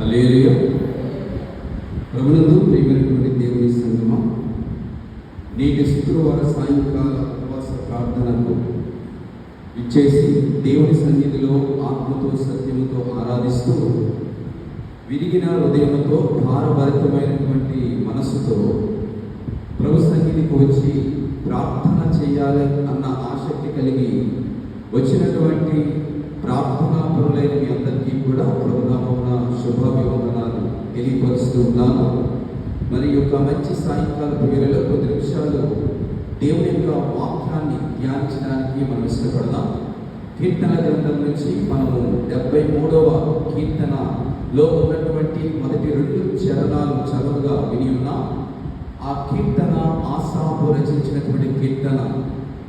అలేలియ ప్రభునందు ప్రియమైనటువంటి దేవుని సంగమ. నేటి శుక్రవార సాయంకాల ఉపవాస ప్రార్థనకు ఇచ్చేసి దేవుని సన్నిధిలో ఆత్మతో సత్యముతో ఆరాధిస్తూ విరిగిన హృదయంతో భారభరితమైనటువంటి మనస్సుతో ప్రభు సన్నిధికి వచ్చి ప్రార్థన చేయాలి అన్న ఆసక్తి కలిగి వచ్చినటువంటి ప్రార్థనా పరులైన మీ అందరికీ కూడా ప్రభునామమున శుభాభివందనాలు తెలియపరుస్తూ ఉన్నాను. మరి యొక్క మంచి సాయంకాల వేళలో కొద్ది నిమిషాలు దేవుని యొక్క వాక్యాన్ని ధ్యానించడానికి మనం ఇష్టపడదాం. కీర్తన గ్రంథం నుంచి మనము డెబ్బై మూడవ కీర్తనలో ఉన్నటువంటి మొదటి రెండు చరణాలు చదువుగా విని ఉన్నాం. ఆ కీర్తన ఆసాపు రచించినటువంటి కీర్తన.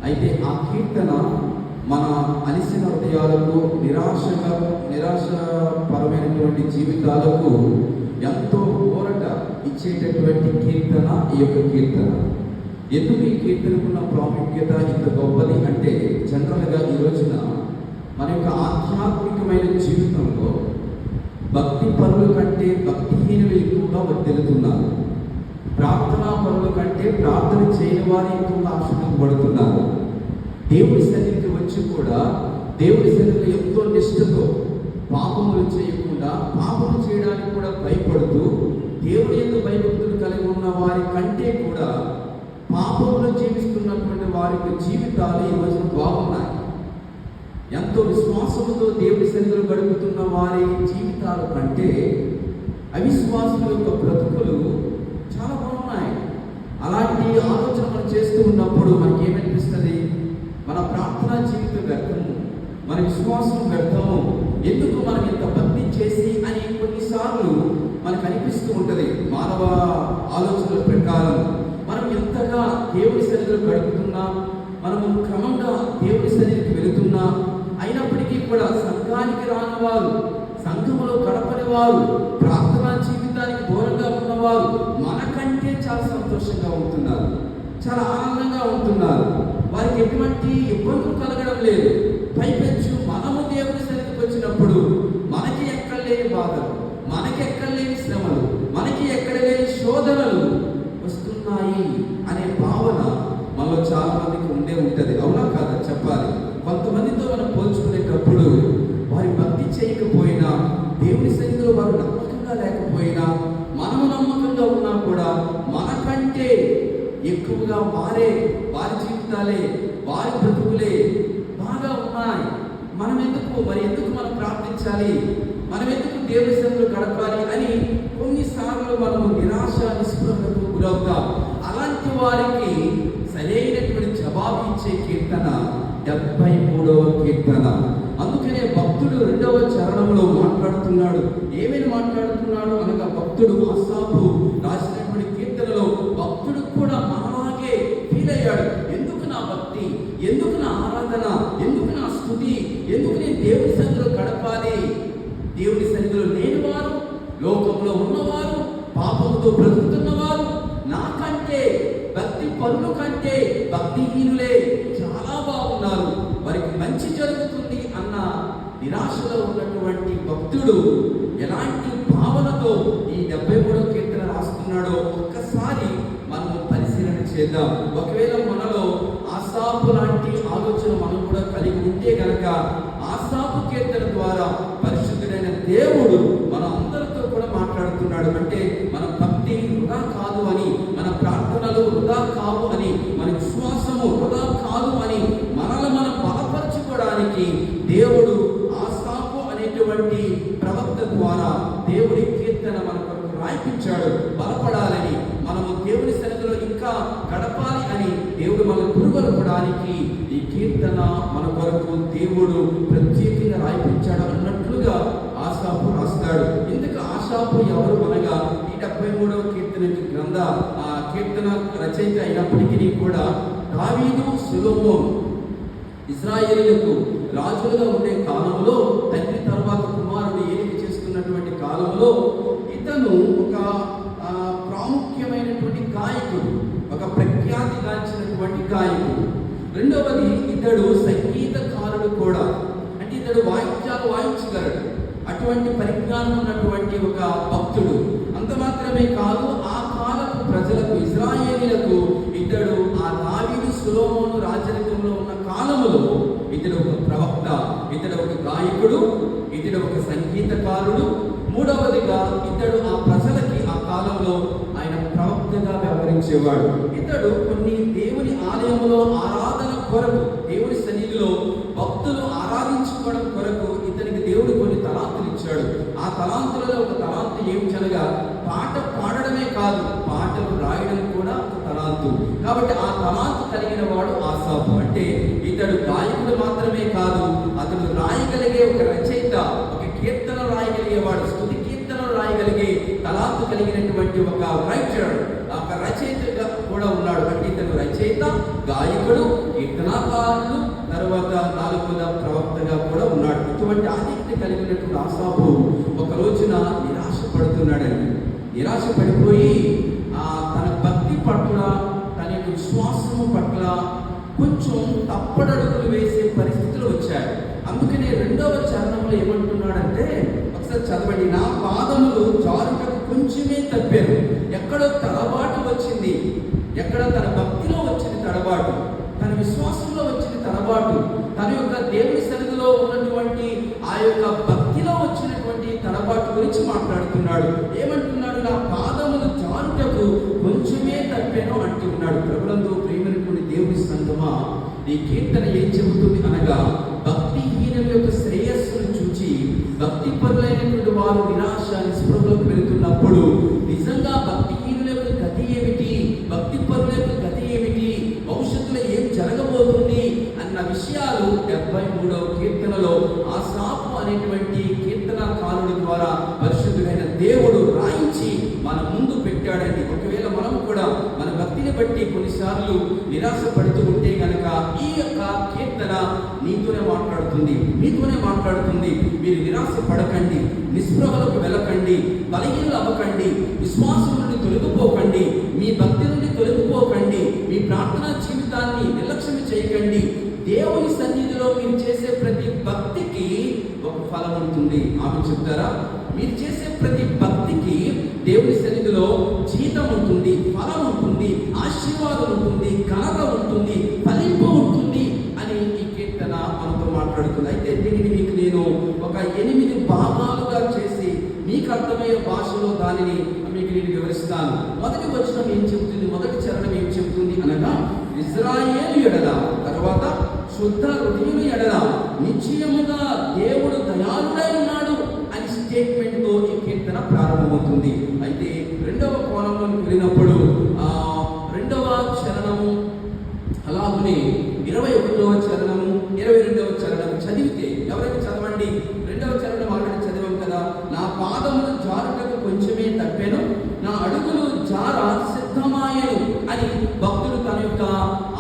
అయితే ఆ కీర్తన మన అలిసిన హృదయాలకు నిరాశగా నిరాశపరమైనటువంటి జీవితాలకు ఎంతో ఊరట ఇచ్చేటటువంటి కీర్తన ఈ యొక్క కీర్తన. ఎందుకు ఈ కీర్తనకున్న ప్రాముఖ్యత ఇంత గొప్పది అంటే జనరల్గా ఈ రోజున మన యొక్క ఆధ్యాత్మికమైన జీవితంలో భక్తి పనుల కంటే భక్తిహీనులు ఎక్కువగా వర్తిల్లుతున్నారు ప్రార్థనా పనుల కంటే ప్రార్థన చేయని వారు ఎక్కువగా ఆశ్రయింపబడుతున్నారు దేవుడి సన్నిధి వచ్చి కూడా దేవుడి సన్నిధిలో ఎంతో నిష్ఠతో పాపములు చేయకుండా పాపము చేయడానికి కూడా భయపడుతూ దేవుడి యొక్క భయభక్తులు కలిగి ఉన్న వారి కంటే కూడా పాపంలో జీవిస్తున్నటువంటి వారి యొక్క జీవితాలు ఈరోజు బాగున్నాయి. ఎంతో విశ్వాసముతో దేవుడి సన్నిధిలో గడుపుతున్న వారి జీవితాల కంటే అవిశ్వాసుల యొక్క బ్రతుకులు వ్యర్థము. మన విశ్వాసం వ్యర్థము. ఎందుకు మనం ఇంత భక్తి చేసి అని కొన్నిసార్లు మనకు అనిపిస్తూ ఉంటుంది. మానవ ఆలోచనల ప్రకారం మనం ఎంతగా దేవుడి సన్నిధిలో గడుపుతున్నా మనము క్రమంగా దేవుడి సన్నిధికి వెళుతున్నా అయినప్పటికీ కూడా సంఘానికి రాని వారు సంఘములో గడపని వారు ప్రార్థనా జీవితానికి దూరంగా ఉన్నవారు మనకంటే చాలా సంతోషంగా ఉంటున్నారు. చాలా ఆనందంగా ఉంటున్నారు. వారికి ఎటువంటి ఇబ్బందులు కలగడం లేదు. పైపెచ్చు మనము దేవుని సన్నిధికి వచ్చినప్పుడు మనకి ఎక్కడ లేని బాధలు మనకి ఎక్కడ లేని శ్రమలు మనకి ఎక్కడ లేని శోధనలు వస్తున్నాయి అనే భావన మనలో చాలా మందికి ఉండే ఉంటుంది. అవునా కాదా? చెప్పాలి. కొంతమందితో మనం పోల్చుకునేటప్పుడు వారి భక్తి చేయకపోయినా దేవుని సన్నిధిలో వారు నమ్మకంగా లేకపోయినా మనము నమ్మకంగా ఉన్నా కూడా మనకంటే ఎక్కువగా వారే వారి జీవితాలే వారి బ్రతుకులే బాగా ఉన్నాయి. మనం ఎందుకు మరి ఎందుకు మనం ప్రార్థించాలి? మనం ఎందుకు దేవుని గడపాలి అని కొన్నిసార్లు మనము నిరాశ నిస్పృహకు గురవుతాం. అలాంటి వారికి సరైనటువంటి జవాబు ఇచ్చే కీర్తన డెబ్బై మూడవ కీర్తన. అందుకనే భక్తుడు రెండవ చరణంలో మాట్లాడుతున్నాడు. ఏమేమి మాట్లాడుతున్నాడు అనగా భక్తుడు అసాపు రాసిన కీర్తనలో భక్తుడు కూడా మనలాగే ఫీల్ అయ్యాడు ఎందుకు నా భక్తి ఎందుకు ఆరాధన ఎందుకు నా స్థుతి? ఎందుకు నేను దేవుని సన్నిధిలో గడపాలి? దేవుని సన్నిధిలో లేని వారు లోకంలో ఉన్నవారు పాపంతో బ్రతుకుతున్నవారు నాకంటే భక్తి పనుల కంటే భక్తిహీనులే చాలా బాగున్నారు. వారికి మంచి జరుగుతుంది అన్న నిరాశలో ఉన్నటువంటి భక్తుడు ఎలాంటి భావనతో ఈ డెబ్బై మూడో కీర్తన రాస్తున్నాడో ఒక్కసారి మనము పరిశీలన చేద్దాం. ఒకవేళ మనలో ఆసాపు లాంటి ఆలోచన మనం కూడా కలిగి ఉంటే గనక ఆసాపు కీర్తన ద్వారా పరిశుద్ధుడైన దేవుడు మన అందరితో కూడా మాట్లాడుతున్నాడు. అంటే మన భక్తి వృధా కాదు అని మన ప్రార్థనలు వృధా కావు అని మన విశ్వాసము వృధా కాదు అని మనల్ని మనం బలపరచుకోవడానికి దేవుడు ఆసాపు అనేటువంటి ప్రవక్త ద్వారా దేవుడి కీర్తన మన కొరకు రాయిపించాడు బలపడాలని మనము దేవుని సన్నిధిలో ఇంకా గడపాలి అని దేవుడు మన గురుగొలపడానికి ఈ కీర్తన మన కొరకు దేవుడు ఆశాపు ఎవరు అనగా ఈ డెబ్బై మూడవ కీర్తన గ్రంథ ఆ కీర్తన రచయిత అయినప్పటికీ కూడా దావీదు సులోమోన్ ఇజ్రాయేలీలకు రాజులుగా ఉండే కాలంలో తండ్రి తర్వాత కుమారుడు ఏలిక చేస్తున్నటువంటి కాలంలో ఇతను ఒక ప్రాముఖ్యమైనటువంటి గాయకుడు ఒక ప్రఖ్యాతి గాంచినటువంటి గాయకుడు. రెండవది ఇతడు సంగీతకారుడు కూడా. అంటే ఇతడు వాయిద్యాలు వాయి అటువంటి పరిజ్ఞానం ఉన్నటువంటి ఒక భక్తుడు. అంత మాత్రమే కాదు ఆ కాలపు ప్రజలకు ఇజ్రాయేలీలకు ఇతడు ఆ దావీదు సులోమోను రాజరికంలో ఉన్న కాలములో ఇతడు ఒక ప్రవక్త ఇతడు ఒక గాయకుడు ఇతడు ఒక సంగీతకారుడు. మూడవదిగా ఇతడు ఆ ప్రజలకి ఆ కాలంలో ఆయన ప్రవక్తగా వ్యవహరించేవాడు. ఇతడు కొన్ని దేవుని ఆలయంలో ఆరాధన కొరకు దేవుని సన్నిధిలో భక్తులు ఆరాధించుకోవడం కొరకు ఇతనికి దేవుడు కొన్ని తలాంతులు ఇచ్చాడు ఆ తలాంతులలో ఒక తలాంతు ఏమిటనగా పాట పాడడమే కాదు పాటలు రాయడం కూడా ఒక తలాంతు. కాబట్టి ఆ తలాంతు కలిగిన వాడు ఆసాపు. అంటే ఇతడు గాయకుడు మాత్రమే కాదు అతడు రాయగలిగే ఒక రచయిత ఒక కీర్తన రాయగలిగేవాడు స్థుతి కీర్తన రాయగలిగే తలాంతు కలిగినటువంటి ఒక రైటర్ ఒక రచయితగా కూడా ఉన్నాడు. అంటే ఇతను రచయిత గాయకుడు కీర్తనాకారుడు తర్వాత నాలుగుల ప్రవక్తగా కూడా ఉన్నాడు. ఇటువంటి ఆధిక్యత కలిగినటువంటి ఆసాపు ఒక రోజున నిరాశ పడుతున్నాడండి నిరాశ పడిపోయి ఆ తన భక్తి పట్ల తన యొక్క విశ్వాసము పట్ల కొంచెం తప్పడడుగులు వేసే పరిస్థితులు వచ్చాయి అందుకనే రెండవ చరణంలో ఏమంటున్నాడంటే ఒకసారి చదవండి నా పాదములు జారుటకు కొంచెమే తప్పారు. ఎక్కడో తల వచ్చింది ఎక్కడ తన భక్తిలో వచ్చింది తడబాటు తన విశ్వాసంలో వచ్చింది తడబాటు తన యొక్క దేవుని సన్నిధిలో ఉన్నటువంటి ఆ యొక్క భక్తిలో వచ్చినటువంటి తడబాటు గురించి మాట్లాడుతున్నాడు. ఏమంటున్నాడు? నా పాదములు జారుటకు కొంచెమే తప్పాను అంటున్నాడు. ప్రభులందు ప్రేమనుకుని దేవుని సంగమా. ఈ కీర్తన ఏం చెబుతుంది అనగా భక్తిహీనం యొక్క శ్రేయస్సును చూచి భక్తి పరులైనటువంటి వారు నిరాశ నిస్పృహలోకి వెళుతున్నప్పుడు నిజంగా భక్తిహీనుల యొక్క గతి ఏమిటి? భక్తి పరుల యొక్క గతి ఏమిటి? భవిష్యత్తులో ఏం జరగబోతుంది? అన్న విషయాలు డెబ్బై మూడవ కీర్తనలో ఆసాపు అనేటువంటి కీర్తనకారుడి ద్వారా పరిశుద్ధుడైన దేవుడు రాయించి మన ముందు పెట్టాడండి ఒకవేళ మనం కూడా మన బట్టి కొన్నిసార్లు నిరాశ పడుతూ ఉంటే గనక ఈ యొక్క కీర్తన నీతోనే మాట్లాడుతుంది మీతోనే మాట్లాడుతుంది. మీరు నిరాశ పడకండి నిస్పృహలకు వెళ్ళకండి బలహీనలు అవ్వకండి విశ్వాసం నుండి తొలగిపోకండి మీ భక్తి నుండి తొలగిపోకండి మీ ప్రార్థనా జీవితాన్ని నిర్లక్ష్యం చేయకండి దేవుని సన్నిధిలో మీరు చేసే ప్రతి భక్తికి ఒక ఫలం ఉంటుంది. ఆమె చెప్తారా? మీరు చేసే ప్రతి భక్తికి దేవుని సన్నిధిలో జీతం ఉంటుంది ఫలం ఉంటుంది ఆశీర్వాదం ఉంటుంది ఘనత ఉంటుంది ఫలింపు ఉంటుంది అని ఈ కీర్తన మనతో మాట్లాడుతుంది. అయితే దీనిని మీకు నేను ఒక ఎనిమిది భాగాలుగా చేసి మీకు అర్థమయ్యే భాషలో దానిని మీకు నేను వివరిస్తాను. మొదటి వచనం ఏం చెబుతుంది? మొదటి చరణం ఏం చెబుతుంది? అనగా ఇజ్రాయేల్ ఎడల తర్వాత శుద్ధ హృదయుని ఎడల నిశ్చయముగా దేవుడు దయాళుడై ఉన్నాడు అని స్టేట్మెంట్తో ఈ కీర్తన ప్రారంభమవుతుంది అయితే రెండవ కోణంలోకి వెళ్ళినప్పుడు ఆ రెండవ చరణము అలాగనే ఇరవై ఒకటవ చరణము ఇరవై రెండవ చరణం చదివితే ఎవరైనా చదవండి రెండవ చరణం ఆల్రెడీ చదివాం కదా నా పాదములు జారుటకు కొంచెమే తప్పాను నా అడుగులు జార సిద్ధమాయను అని భక్తుడు తన యొక్క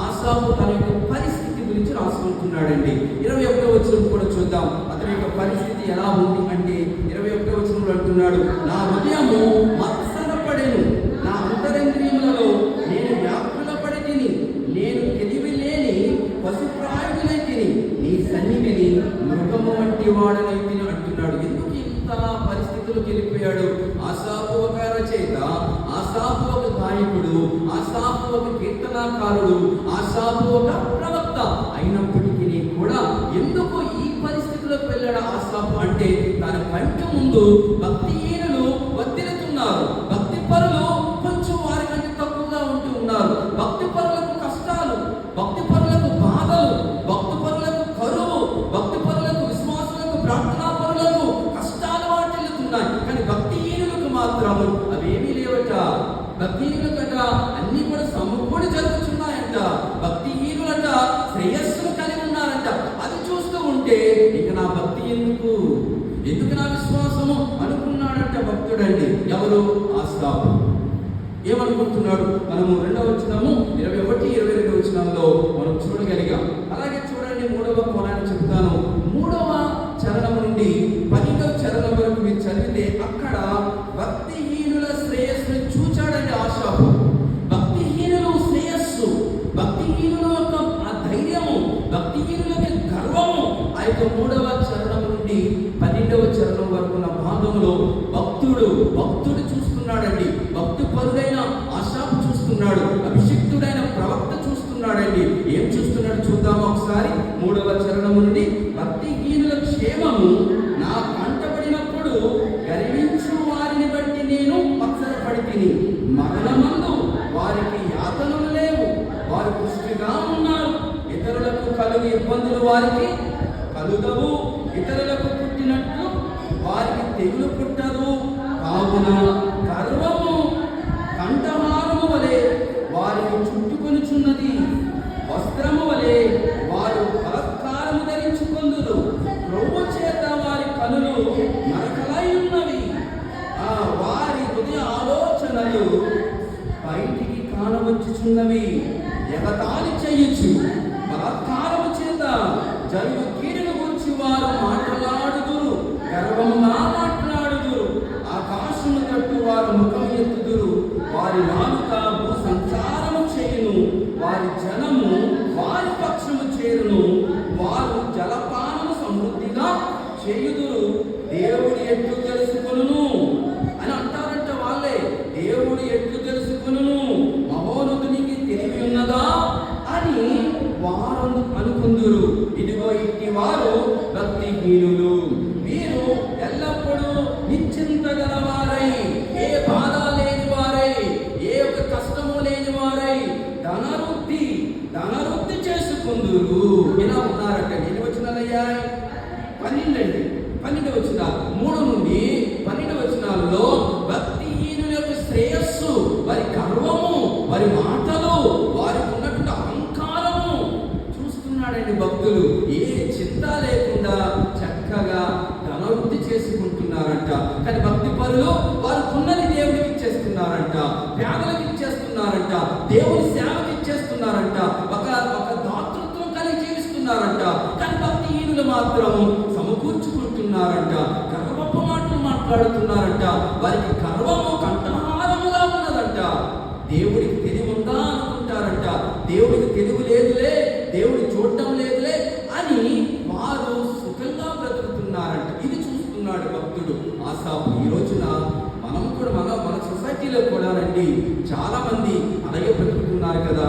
ఆశాపు తన యొక్క పరిస్థితి గురించి రాసుకుంటున్నాడండి ఇరవై ఒకటో వచనం కూడా చూద్దాం అతని యొక్క పరిస్థితి ఎలా ఉంది అంటే ఇరవై ఒకటో వచనంలో అంటున్నాడు నా హృదయము మత్సరపడెను నా అంతరంద్రియములలో నేను వ్యాకుల పడి తిని నేను తెలివి లేని పశుప్రాయుడులై తిని నీ సన్నిధిని మృగము అంటున్నాడు. ఎందుకు ఇంత పరిస్థితులకు వెళ్ళిపోయాడు ఆశాపు ఒక రచయిత ఒక గాయకుడు ఆశాపు ఒక కీర్తనాకారుడు ఆశాపు ఒక ప్రవక్త అయినప్పటికీ కూడా ఎందుకు ఈ పరిస్థితిలోకి వెళ్ళాడు ఆశాపు? అంటే తన కంటి ముందు భక్తిహీనులు వర్తిల్లుతున్నారు భక్తి పరులు కొంచెం వారికంటే తక్కువగా ఉంటూ ఉన్నారు భక్తి పరులకు కష్టాలు భక్తి పరులకు బాధలు భక్తి పరులకు కరువు భక్తి పరులకు విశ్వాసులకు ప్రార్థనా పరులకు కష్టాలు వాటిల్లుతున్నాయి కానీ భక్తిహీనులకు మాత్రం అవేమీ లేవట భక్తిహీనులకట అన్ని కూడా సమకూడి జరుగుతున్నాయంట భక్తిహీనులట శ్రేయస్సును కలిగి ఉన్నారంట అది చూస్తూ ఉంటే ఇక నా భక్తి ఎందుకు ఎందుకు నా విశ్వాసము అనుకున్నాడంట ఎవరు? ఆస్తాపు ఏమనుకుంటున్నాడు మనము రెండవ వచ్చినాము ఇరవై ఒకటి ఇరవై రెండు వచ్చినాల్లో మనం చూడగలిగాం అలాగే చూడండి మూడవ కోణాన్ని చెప్తాను మూడవ చరణం నుండి పన్నెండవ చరణం వరకు మీరు చదివితే అక్కడ భక్తిహీనుల శ్రేయస్సును చూచాడండి ఆశాపు భక్తిహీనులు శ్రేయస్సు భక్తిహీనుల యొక్క ఆ ధైర్యము భక్తిహీనుల యొక్క గర్వము ఆ యొక్క మూడవ చరణం నుండి పన్నెండవ చరణం వరకు చూస్తున్నప్పుడు భక్తుడు చూస్తున్నాడండి భక్తి పరుడైన ఆశాపు చూస్తున్నాడు అభిషిక్తుడైన ప్రవక్త చూస్తున్నాడండి ఏం చూస్తున్నాడు చూద్దాం ఒకసారి మూడవ చరణము నుండి భక్తిహీనుల క్షేమము నా కంటబడినప్పుడు గర్వించు వారిని బట్టి నేను మత్సరపడి తిని మరణమందు వారికి యాతనలు లేవు వారు పుష్టిగా ఉన్నారు ఇతరులకు కలుగు వారికి కలుగవు ఇతరులకు పుట్టినట్లు వారికి తెగులు పుట్టదు. కావున గర్వము కంఠహారము వలె వారిని చుట్టుకొనుచున్నది. వస్త్రము వలె వారు బలత్కారము ధరించుకుందురు. క్రొవ్వు చేత వారి కనులు నరకలై ఉన్నవి. ఆ వారి హృదయ ఆలోచనలు బయటికి కానవచ్చుచున్నవి. ఎగతాళి చేయొచ్చు బలాత్కారము చేత జరుగు కీడును గురించి వారు మాట్లాడుదురు గర్వముగా మాట్లాడుదురు ఆకాశము తట్టు వారు ముఖం ఎత్తుదురు వారి నాలుక భూ సంచారము చేయును వారి జనము వారి పక్షము చేరును వారు జలపానము సమృద్ధిగా చేయుదురు దేవుడి ఎట్లు తెలుసుకొనును అని అంటారంట వాళ్ళే దేవుడు ఎట్లు తెలుసుకొనును మహోన్నతునికి తెలివి ఉన్నదా అని వారు అనుకుందురు ఇదిగో ఇట్టి వారు భక్తిహీనులు వీరు ఎల్లప్పుడూ నిశ్చింత గలవారై ఏ బాధ లేని వారై ఏ ఒక కష్టము లేని వారై ధనవృద్ధి ధనవృద్ధి చేసుకుందురు ఇలా ఉన్నారట ఎన్ని వచ్చినాలయ్యా పన్నెండండి పన్నెండు వచ్చిన మూడు నుండి పన్నెండు వచనాలలో భక్తిహీనుల యొక్క శ్రేయస్సు వారి గర్వము వారి మాటలు వారికి ఉన్నటువంటి అహంకారము చూస్తున్నాడండి భక్తులు ఏ చింత లేకుండా చక్కగా ధనవృద్ధి చేసుకుంటున్నారంట కానీ భక్తి పరులు వారు ఉన్నది దేవుడికి ఇచ్చేస్తున్నారంట పేదలకు ఇచ్చేస్తున్నారంట దేవుని సేవకి ఇచ్చేస్తున్నారంట ఒక ఒక దాతృత్వం కలిగి జీవిస్తున్నారంట. కానీ భక్తిహీనులు మాత్రం సమకూర్చుకుంటున్నారంట. గర్వపు మాటలు మాట్లాడుతున్నారంట. వారికి గర్వము కంఠహారముగా ఉన్నదంట దేవుడికి తెలివి ఉందా అనుకుంటారంట దేవుడికి తెలివి లేదులే దేవుడి చూడటం లేదులే అని వారు సుఖంగా బ్రతుకుతున్నారంట ఇది చూస్తున్నాడు భక్తుడు ఆసాపు ఈ రోజున మనం కూడా మన మన భక్తిలో కూడా రండి. చాలా మంది అలాగే బ్రతుకుతున్నారు కదా.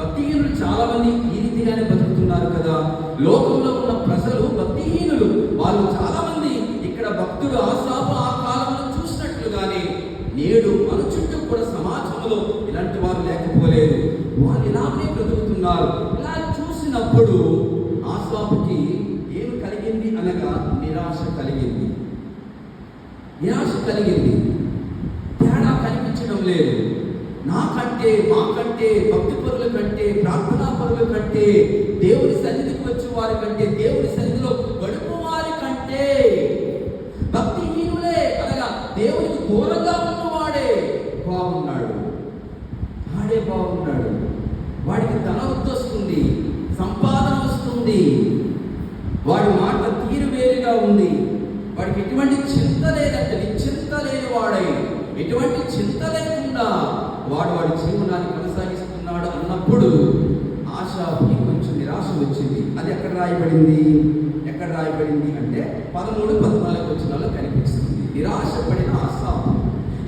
భక్తిహీనులు చాలా మంది ఈ రీతిగానే బతుకుతున్నారు కదా. లోకంలో ఉన్న ప్రజలు భక్తిహీనులు. వాళ్ళు చాలామంది ఇక్కడ భక్తుడు ఆశాపు ఆ కాలంలో చూసినట్లుగానే నేడు మన చుట్టూ కూడా సమాజంలో ఇలాంటి వారు లేకపోలేదు. వాళ్ళు ఇలానే బ్రతుకుతున్నారు. ఇలా చూసినప్పుడు ఆశాపుకి ఏమి కలిగింది అనగా నిరాశ కలిగింది. నిరాశ కలిగింది. మా కంటే భక్తి పరుల కంటే ప్రార్థనా పరుల కంటే దేవుని సన్నిధికి వచ్చే వారి కంటే దేవుని సన్నిధిలో గడుపు వారి కంటే భక్తిహీనులే అనగా దేవునికి దూరంగా ఉన్నవాడే బాగున్నాడు వాడే బాగున్నాడు వాడికి ధనవృద్ధి వస్తుంది సంపాదన వస్తుంది వాడి మాట తీరు వేరుగా ఉంది వాడికి ఎటువంటి చింత లేదంటే నిశ్చింత లేని వాడై ఎటువంటి చింత లేకుండా వాడు వాడి జీవనాన్ని కొనసాగిస్తున్నాడు అన్నప్పుడు ఆశాకి కొంచెం నిరాశ వచ్చింది అది ఎక్కడ రాయబడింది ఎక్కడ రాయబడింది అంటే పదమూడు పద్నాలుగు వచ్చినాలో కనిపిస్తుంది. నిరాశపడిన ఆశాపు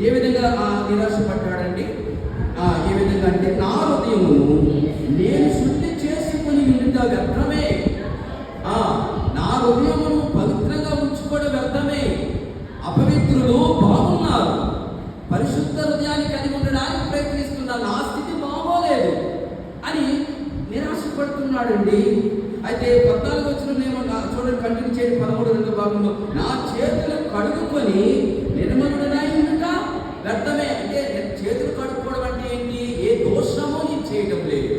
ఏ విధంగా ఆ నిరాశ పడ్డాడండి ఏ విధంగా అంటే నా హృదయమును నేను శుద్ధి చేసుకుని ఉండుట వ్యర్థమే. ఆ, నా హృదయమును పవిత్రంగా ఉంచుకోవడం వ్యర్థమే. అపవిత్రులు బాగున్నారు. పరిశుద్ధ హృదయాన్ని కలిగి ఉండడానికి ప్రయత్నిస్తున్న నా స్థితి బాగోలేదు అని నిరాశపడుతున్నాడండి. అయితే పద్నాలుగు వచ్చిన చూడండి కంటిన్యూ చేయండి. పదమూడు రెండు భాగంలో నా చేతులు కడుగుకొని నిర్మలుడనై ఉండుట వ్యర్థమే అంటే నేను చేతులు కడుక్కోవడం అంటే ఏంటి ఏ దోషము నేను చేయడం లేదు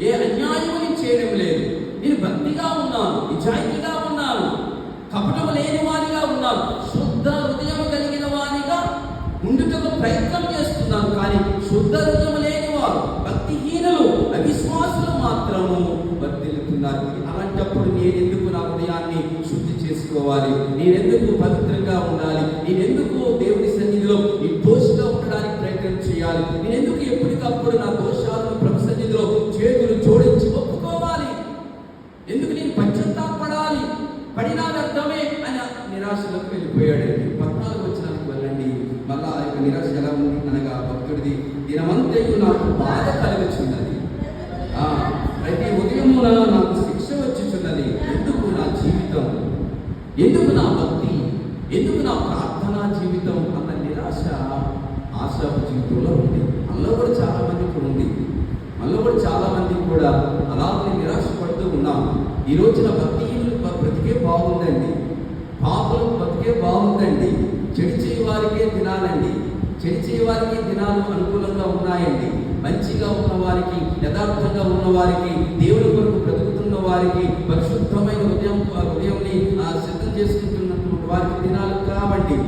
ఏ అన్యాయము నేను చేయడం లేదు నేను భక్తిగా ఉన్నాను నిజాయితీగా ఉన్నాను కపటము లేని వారిగా ఉన్నాను శుద్ధ హృదయం కలిగిన వారిగా ఉండుటకు ప్రయత్నం చేస్తున్నాను కానీ శుద్ధ హృదయం లేని వారు భక్తిహీనులు అవిశ్వాసులు మాత్రము వర్ధిల్లుతున్నారు అలాంటప్పుడు నేను ఎందుకు నా హృదయాన్ని శుద్ధి చేసుకోవాలి నేనెందుకు పవిత్రంగా ఉండాలి? నేనెందుకు దేవుని సన్నిధిలో నిర్దోషిగా ఉండడానికి ప్రయత్నం చేయాలి? నేనెందుకు ఎప్పటికప్పుడు నా దోషాలను ప్రభు సన్నిధిలో చేతులు జోడించి ఒప్పుకోవాలి? ఎందుకు నేను పశ్చాత్తాపడాలి? పడినా వ్యర్థమే అని నిరాశలోకి వెళ్ళిపోయాడండి. పద్నాలుగు వచ్చినానికి వెళ్ళండి. నిరాశ ఎలా ఉంది? అనగా భక్తుడిది దినమంతయు నాకు బాధ కలుగుచున్నది ఆ, ప్రతి ఉదయమున నాకు శిక్ష వచ్చుచున్నది ఎందుకు నా జీవితం ఎందుకు నా భక్తి ఎందుకు నా ప్రార్థనా జీవితం అన్న నిరాశ ఆశాపు జీవితంలో ఉంది మనలో కూడా చాలా మందికి ఉంది మనలో కూడా చాలా మంది కూడా అలాగే నిరాశపడుతూ ఉన్నాం ఈ రోజున భక్తిహీనులు బ- బ్రతికే బాగుందండి పాపలు బతికే బాగుందండి చెడు చేయ వారికే దినాలండి. చెడు వారికి దినాలు అనుకూలంగా ఉన్నాయండి. మంచిగా ఉన్న వారికి యథార్థంగా ఉన్న వారికి దేవుని కొరకు బ్రతుకుతున్న వారికి పరిశుద్ధమైన ఉదయం ఉదయంని సిద్ధం చేసుకుంటున్నటువంటి వారికి దినాలు కావండి.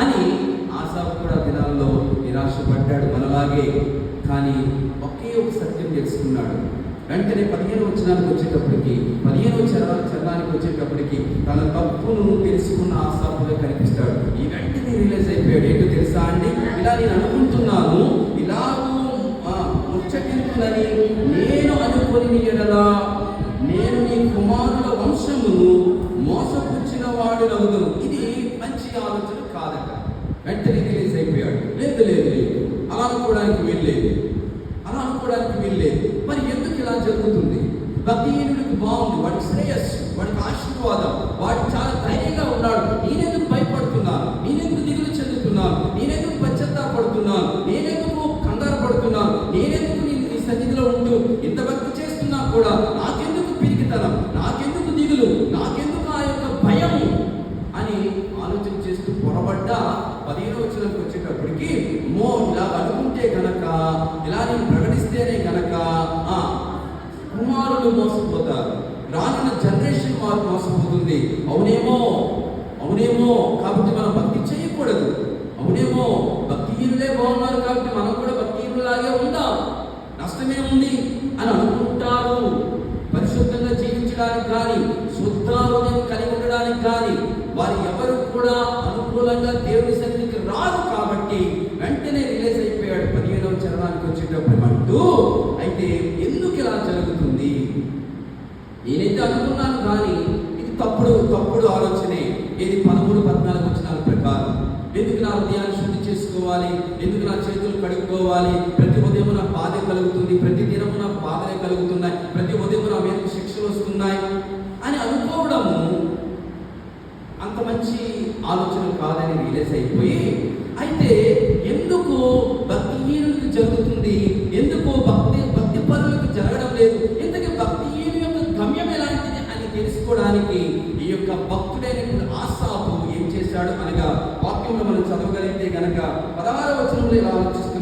అని ఆశా కూడా దినాల్లో నిరాశపడ్డాడు మనలాగే. కానీ ఒకే ఒక సత్యం తెలుసుకున్నాడు. వెంటనే పదిహేను వచనానికి వచ్చేటప్పటికి పదిహేను చరణ చరణానికి వచ్చేటప్పటికి తన తప్పును తెలుసుకున్న ఆశాపుగా కనిపిస్తాడు. ఈ వెంటనే రిలీజ్ అయిపోయాడు. ఏంటో తెలుసా అండి? ఇలా నేను అనుకుంటున్నాను ఇలాగూ ఆ, నేను అనుకుని ఎడలా నేను నీ కుమారుల వంశమును మోసపుచ్చిన వాడు నవ్వుదును ఇది మంచి ఆలోచన కాదట. వెంటనే రిలీజ్ అయిపోయాడు. లేదు లేదు లేదు. అలా అనుకోవడానికి వీల్లేదు. అలా అనుకోవడానికి వీల్లేదు. ఇలా జరుగుతుంది. భక్తిహీనుడికి బాగుంది. వాడి శ్రేయస్సు వాడికి ఆశీర్వాదం వాడు చాలా ధైర్యంగా ఉన్నాడు. నేనెందుకు భయపడుతున్నాను? నేనెందుకు దిగులు చెందుతున్నాను? నేనెందుకు పశ్చాత్తాపడుతున్నాను? నేనెందుకు కంగారు పడుతున్నాను నేనెందుకు నేను నీ సన్నిధిలో ఉంటూ ఇంత భక్తి చేస్తున్నా కూడా నాకెందుకు పిరికితనం? నాకెందుకు దిగులు? నాకెందుకు ఆ యొక్క భయం అని ఆలోచన చేస్తూ పొరబడ్డ పదిహేను వచ్చినకు వచ్చేటప్పటికి మో ఇలా అనుకుంటే గనక ఇలా నేను కుమారులు మోసపోతారు రానున్న జనరేషన్ వారు మోసపోతుంది అవునేమో అవునేమో కాబట్టి మనం భక్తి చేయకూడదు. అవునేమో భక్తిహీనులే బాగున్నారు కాబట్టి మనం కూడా భక్తిహీనులాగే ఉందాం. నష్టమే ఉంది అని అనుకుంటారు. పరిశుద్ధంగా జీవించడానికి కానీ శుద్ధ హృదయం కలిగి ఉండడానికి కానీ వారు ఎవరు కూడా అనుకూలంగా దేవుని సన్నిధికి రాదు కాబట్టి వెంటనే రిలీజ్ అయిపోయాడు పదిహేనవ చరణానికి వచ్చేటప్పుడు అంటూ అయితే ఎందుకు ఇలా జరుగుతుంది? నేనైతే అనుకున్నాను కానీ ఇది తప్పుడు తప్పుడు ఆలోచనే. ఇది పదమూడు పద్నాలుగు వచ్చినాల ప్రకారం. ఎందుకు నా హృదయాన్ని శుద్ధి చేసుకోవాలి? ఎందుకు నా చేతులు కడుక్కోవాలి? ప్రతి ఉదయం నా బాధ కలుగుతుంది. ప్రతి దినము నాకు బాధలే కలుగుతున్నాయి. ప్రతి ఉదయం నా మీద శిక్షలు వస్తున్నాయి అని అనుకోవడము అంత మంచి ఆలోచన కాదని రిలీజ్ అయిపోయి చదవగలిగితే గనక వచనంలో ఇలా ఆలోచిస్తాం